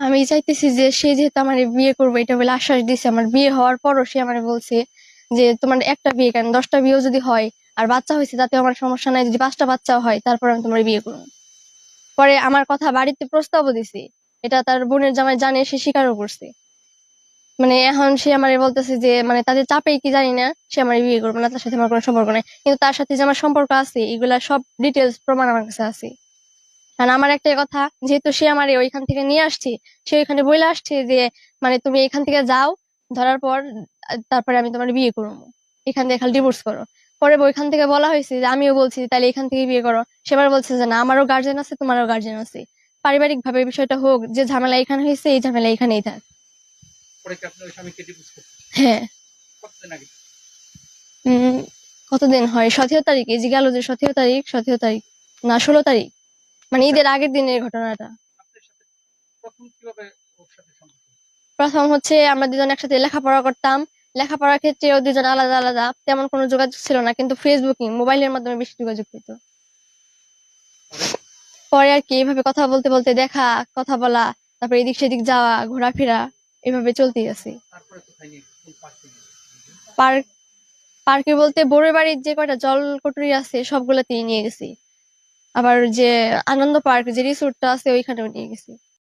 আমি চাইতেছি যে সে যেহেতু আমার বিয়ে করব, এটা বলে আশ্বাস দিছে। আমার বিয়ে হওয়ার পরও সে আমার বলছে যে, তোমার একটা বিয়ে কেন? দশটা বিয়েও যদি হয় আর বাচ্চা হয়েছে তাতে আমার সমস্যা নাই। যদি পাঁচটা বাচ্চাও হয়, তারপর আমি তোমার বিয়ে করব। পরে আমার কথা বাড়িতে প্রস্তাবও দিছি। এটা তার বোনের জামাই জানে, সে স্বীকারও করছে। মানে এখন সে আমার বলতেছে যে মানে তাদের চাপে কি জানি না, সে আমার বিয়ে করব না, তার সাথে আমার কোনো সম্পর্ক নাই। কিন্তু তার সাথে যে আমার সম্পর্ক আছে, এগুলা সব ডিটেলস প্রমাণ আমার কাছে আছে। কারণ আমার একটাই কথা যেহেতু সে আমার ওইখান থেকে নিয়ে আসছি সে ওইখানে বলে আসছে যে মানে তুমি এখান থেকে যাও ধরার পর তারপরে আমি তোমার বিয়ে করব। এখান থেকে খালি ডিভোর্স করো। পরে ওইখান থেকে বলা হয়েছে যে আমিও বলছি তাহলে এখান থেকে বিয়ে করো। সেবার বলছে যে না আমারও গার্জেন আছে তোমারও গার্জেন আছে। পারিবারিক ভাবে বিষয়টা হোক যে ঝামেলা এখানে হয়েছে এই ঝামেলা এখানেই থাক। হ্যাঁ। কতদিন হয়? সতেরো তারিখ এই যে গেল যে সতেরো তারিখ সতেরো তারিখ না ষোলো তারিখ। মানে ঈদের আগের দিনের ঘটনাটা। প্রথম হচ্ছে আমরা দুজন একসাথে লেখাপড়া করতাম। লেখাপড়ার ক্ষেত্রেও দুজন আলাদা আলাদা। তেমন কোনো যোগাযোগ ছিল না কিন্তু ফেসবুকিং মোবাইলের মাধ্যমে বেশি যোগাযোগ হতো পরে আর কি এইভাবে কথা বলতে বলতে দেখা কথা বলা তারপরে এদিক সেদিক যাওয়া ঘোরাফেরা এভাবে চলতেই আছে? পার্ক পার্কে বলতে বড় বাড়ির যে কয়টা জল কটুরি আছে সবগুলাতেই নিয়ে গেছি। আবার যে আনন্দ পার্ক যে রিসোর্টটা আছে ওইখানেও নিয়ে গেছি।